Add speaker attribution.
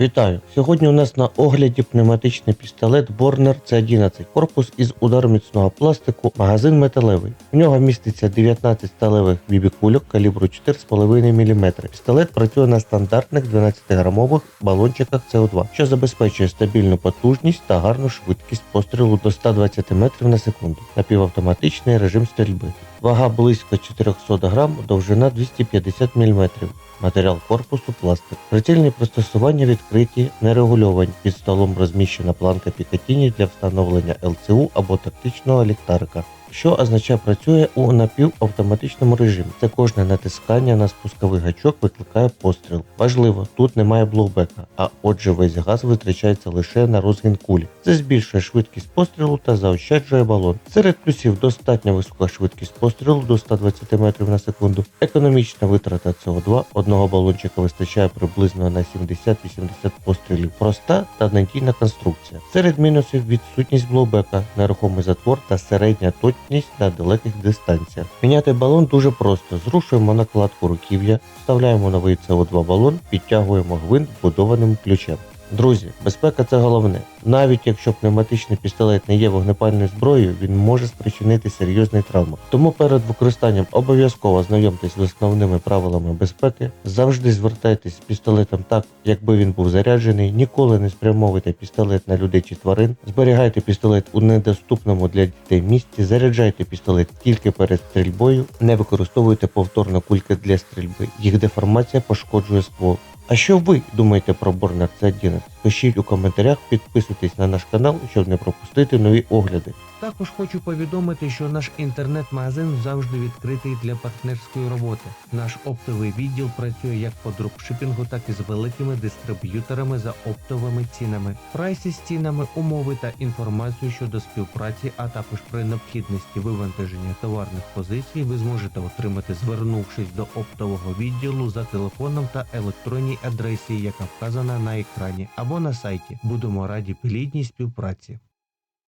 Speaker 1: Вітаю! Сьогодні у нас на огляді пневматичний пістолет Борнер C11, корпус із удароміцного пластику, магазин металевий. У нього міститься 19 сталевих бібікульок калібру 4,5 мм. Пістолет працює на стандартних 12-грамових балончиках CO2, що забезпечує стабільну потужність та гарну швидкість пострілу до 120 метрів на секунду. Напівавтоматичний режим стрільби. Вага близько 400 грам, довжина 250 мм. Матеріал корпусу пластик. Прицільні пристосування відкриті, нерегульовані. Під столом розміщена планка Пікатіні для встановлення ЛЦУ або тактичного ліхтарика, що означає працює у напівавтоматичному режимі. Це кожне натискання на спусковий гачок викликає постріл. Важливо, тут немає блоубека, а отже весь газ витрачається лише на розгін кулі. Це збільшує швидкість пострілу та заощаджує балон. Серед плюсів достатньо висока швидкість пострілу до 120 метрів на секунду, економічна витрата СО2, одного балончика вистачає приблизно на 70-80 пострілів, проста та надійна конструкція. Серед мінусів відсутність блоубека, нерухомий затвор та середня точність на далеких дистанціях. Міняти балон дуже просто. Зрушуємо накладку руків'я, вставляємо новий СО2 балон, підтягуємо гвинт вбудованим ключем. Друзі, безпека це головне. Навіть якщо пневматичний пістолет не є вогнепальною зброєю, він може спричинити серйозні травми. Тому перед використанням обов'язково знайомтесь з основними правилами безпеки. Завжди звертайтесь з пістолетом так, якби він був заряджений. Ніколи не спрямовуйте пістолет на людей чи тварин. Зберігайте пістолет у недоступному для дітей місці. Заряджайте пістолет тільки перед стрільбою. Не використовуйте повторно кульки для стрільби. Їх деформація пошкоджує ствол. А що ви думаєте про Борнер C11? Пишіть у коментарях, підписуйтесь на наш канал, щоб не пропустити нові огляди.
Speaker 2: Також хочу повідомити, що наш інтернет-магазин завжди відкритий для партнерської роботи. Наш оптовий відділ працює як по дропшипінгу, так і з великими дистриб'юторами за оптовими цінами. Прайси з цінами, умови та інформацію щодо співпраці, а також при необхідності вивантаження товарних позицій, ви зможете отримати, звернувшись до оптового відділу за телефоном та електронній адресі, яка вказана на екрані, на сайті. Будемо раді плідній співпраці.